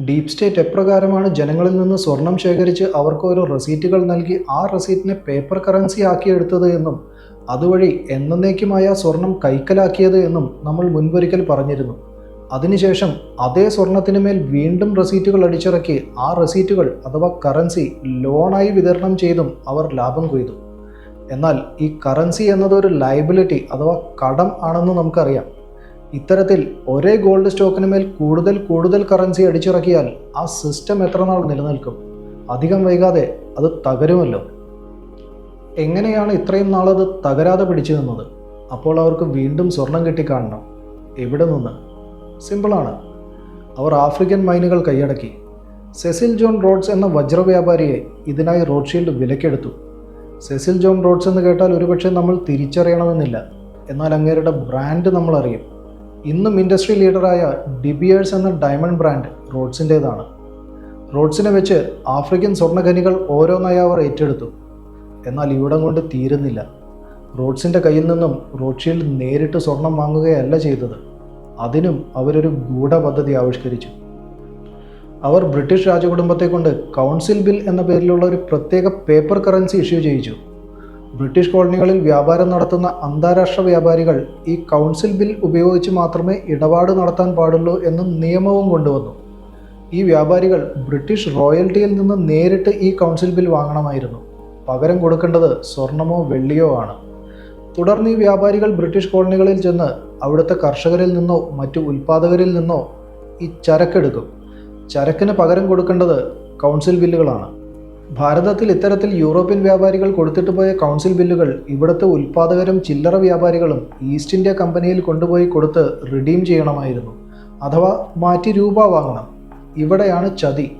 Deep state എപ്രകാരമാണ് ജനങ്ങളിൽ നിന്ന് സ്വർണം ശേഖരിച്ച് അവർക്ക് ഓരോ റെസീറ്റുകൾ നൽകി ആ റെസീറ്റിനെ പേപ്പർ കറൻസി ആക്കിയെടുത്തത് എന്നും അതുവഴി എന്നേക്കുമായ സ്വർണം കൈക്കലാക്കിയത് എന്നും നമ്മൾ മുൻപൊരിക്കൽ പറഞ്ഞിരുന്നു. അതിനുശേഷം അതേ സ്വർണത്തിന് മേൽ വീണ്ടും റെസീറ്റുകൾ അടിച്ചിറക്കി ആ റെസീറ്റുകൾ അഥവാ കറൻസി ലോണായി വിതരണം ചെയ്തും അവർ ലാഭം കൊയ്തു. എന്നാൽ ഈ കറൻസി എന്നത് ഒരു ലയബിലിറ്റി അഥവാ കടം ആണെന്ന് നമുക്കറിയാം. ഇത്തരത്തിൽ ഒരേ ഗോൾഡ് സ്റ്റോക്കിന് മേൽ കൂടുതൽ കൂടുതൽ കറൻസി അടിച്ചിറക്കിയാൽ ആ സിസ്റ്റം എത്രനാൾ നിലനിൽക്കും? അധികം വൈകാതെ അത് തകരുമല്ലോ. എങ്ങനെയാണ് ഇത്രയും നാളത് തകരാതെ പിടിച്ചു നിന്നത്? അപ്പോൾ അവർക്ക് വീണ്ടും സ്വർണം കിട്ടിക്കാണണം. എവിടെ നിന്ന്? സിമ്പിളാണ് അവർ ആഫ്രിക്കൻ മൈനുകൾ കൈയടക്കി. സെസിൽ ജോൺ റോഡ്സ് എന്ന വജ്ര വ്യാപാരിയെ ഇതിനായി റോഡ്ഷീൽഡ് വിലക്കെടുത്തു. സെസിൽ ജോൺ റോഡ്സ് എന്ന് കേട്ടാൽ ഒരുപക്ഷെ നമ്മൾ തിരിച്ചറിയണമെന്നില്ല. എന്നാൽ അങ്ങേരുടെ ബ്രാൻഡ് നമ്മൾ അറിയും ഇന്നും ഇൻഡസ്ട്രി ലീഡറായ ഡിബിയേഴ്സ് എന്ന ഡയമണ്ട് ബ്രാൻഡ് റോഡ്സിന്റേതാണ്. റോഡ്സിനെ വെച്ച് ആഫ്രിക്കൻ സ്വർണഖനികൾ ഓരോന്നായി അവർ ഏറ്റെടുത്തു. എന്നാൽ ഇവിടം കൊണ്ട് തീരുന്നില്ല. റോഡ്സിന്റെ കയ്യിൽ നിന്നും റോഡ്ഷീൽഡ് നേരിട്ട് സ്വർണം വാങ്ങുകയല്ല ചെയ്തത്. അതിനും അവരൊരു ഗൂഢപദ്ധതി ആവിഷ്കരിച്ചു. അവർ ബ്രിട്ടീഷ് രാജകുടുംബത്തെ കൊണ്ട് കൗൺസിൽ ബിൽ എന്ന പേരിലുള്ള ഒരു പ്രത്യേക പേപ്പർ കറൻസി ഇഷ്യൂ ചെയ്യിച്ചു. ബ്രിട്ടീഷ് കോളനികളിൽ വ്യാപാരം നടത്തുന്ന അന്താരാഷ്ട്ര വ്യാപാരികൾ ഈ കൗൺസിൽ ബിൽ ഉപയോഗിച്ച് മാത്രമേ ഇടപാട് നടത്താൻ പാടുള്ളൂ എന്ന നിയമവും കൊണ്ടുവന്നു. ഈ വ്യാപാരികൾ ബ്രിട്ടീഷ് റോയൽറ്റിയിൽ നിന്ന് നേരിട്ട് ഈ കൗൺസിൽ ബിൽ വാങ്ങണമായിരുന്നു. പകരം കൊടുക്കേണ്ടത് സ്വർണമോ വെള്ളിയോ ആണ്. തുടർന്ന് ഈ വ്യാപാരികൾ ബ്രിട്ടീഷ് കോളനികളിൽ ചെന്ന് അവിടുത്തെ കർഷകരിൽ നിന്നോ മറ്റു ഉൽപ്പാദകരിൽ നിന്നോ ഈ ചരക്കെടുക്കും. ചരക്കിന് പകരം കൊടുക്കേണ്ടത് കൗൺസിൽ ബില്ലുകളാണ്. ഭാരതത്തിൽ ഇത്തരത്തിൽ യൂറോപ്യൻ വ്യാപാരികൾ കൊടുത്തിട്ട് പോയ കൗൺസിൽ ബില്ലുകൾ ഇവിടുത്തെ ഉൽപാദകരും ചില്ലറ വ്യാപാരികളും ഈസ്റ്റ് ഇന്ത്യ കമ്പനിയിൽ കൊണ്ടുപോയി കൊടുത്ത് റിഡീം ചെയ്യണമായിരുന്നു. അഥവാ മാറ്റി രൂപ വാങ്ങണം. ഇവിടെയാണ് ചതി.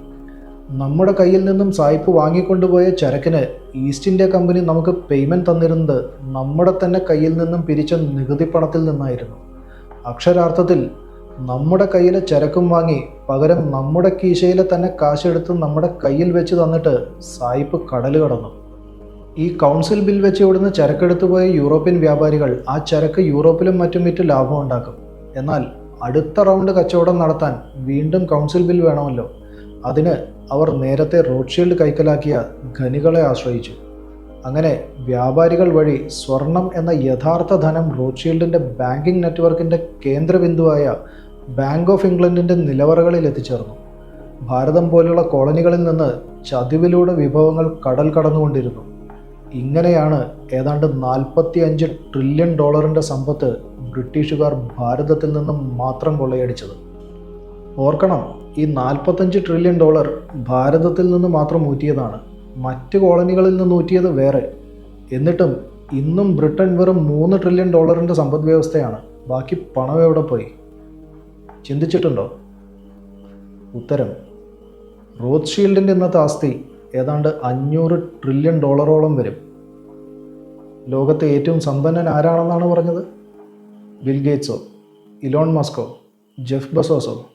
നമ്മുടെ കയ്യിൽ നിന്നും സായിപ്പ് വാങ്ങിക്കൊണ്ടുപോയ ചരക്കിന് ഈസ്റ്റ് ഇന്ത്യ കമ്പനി നമുക്ക് പേയ്മെന്റ് തന്നിരുന്നത് നമ്മുടെ തന്നെ കയ്യിൽ നിന്നും പിരിച്ച നികുതി പണത്തിൽ നിന്നായിരുന്നു. അക്ഷരാർത്ഥത്തിൽ നമ്മുടെ കയ്യിലെ ചരക്കും വാങ്ങി പകരം നമ്മുടെ കീശയിലെ തന്നെ കാശെടുത്ത് നമ്മുടെ കയ്യിൽ വെച്ച് തന്നിട്ട് സായിപ്പ് കടൽ കടന്നു. ഈ കൗൺസിൽ ബിൽ വെച്ച് ഇവിടുന്ന് ചരക്കെടുത്തു പോയ യൂറോപ്യൻ വ്യാപാരികൾ ആ ചരക്ക് യൂറോപ്പിലും മറ്റും വിറ്റ് ലാഭം ഉണ്ടാക്കും. എന്നാൽ അടുത്ത റൗണ്ട് കച്ചവടം നടത്താൻ വീണ്ടും കൗൺസിൽ ബിൽ വേണമല്ലോ. അതിന് അവർ നേരത്തെ റോഡ് ഷീൽഡ് കൈക്കലാക്കിയ ഖനികളെ ആശ്രയിച്ചു. അങ്ങനെ വ്യാപാരികൾ വഴി സ്വർണം എന്ന യഥാർത്ഥ ധനം റോഡ്ഷീൽഡിന്റെ ബാങ്കിംഗ് നെറ്റ്വർക്കിന്റെ കേന്ദ്രബിന്ദുവായ ബാങ്ക് ഓഫ് ഇംഗ്ലണ്ടിന്റെ നിലവറകളിൽ എത്തിച്ചേർന്നു. ഭാരതം പോലുള്ള കോളനികളിൽ നിന്ന് ചതിവിലൂടെ വിഭവങ്ങൾ കടൽ കടന്നുകൊണ്ടിരുന്നു. ഇങ്ങനെയാണ് ഏതാണ്ട് നാൽപ്പത്തി അഞ്ച് ട്രില്യൺ ഡോളറിന്റെ സമ്പത്ത് ബ്രിട്ടീഷുകാർ ഭാരതത്തിൽ നിന്നും മാത്രം കൊള്ളയടിച്ചത്. ഓർക്കണം ഈ നാൽപ്പത്തഞ്ച് ട്രില്യൺ ഡോളർ ഭാരതത്തിൽ നിന്ന് മാത്രം ഊറ്റിയതാണ്. മറ്റ് കോളനികളിൽ നിന്ന് ഊറ്റിയത് വേറെ. എന്നിട്ടും ഇന്നും ബ്രിട്ടൻ വെറും മൂന്ന് ട്രില്യൺ ഡോളറിന്റെ സമ്പദ് വ്യവസ്ഥയാണ് ബാക്കി പണം എവിടെ പോയി? ചിന്തിച്ചിട്ടുണ്ടോ? ഉത്തരം. റോത്ത് ഷീൽഡിന്റെ ഇന്നത്തെ ആസ്തി ഏതാണ്ട് അഞ്ഞൂറ് ട്രില്യൺ ഡോളറോളം വരും. ലോകത്തെ ഏറ്റവും സമ്പന്നൻ ആരാണെന്നാണ് പറഞ്ഞത്? ബിൽ ഗേറ്റ്സോ ഇലോൺ മസ്കോ ജെഫ് ബസോസോ.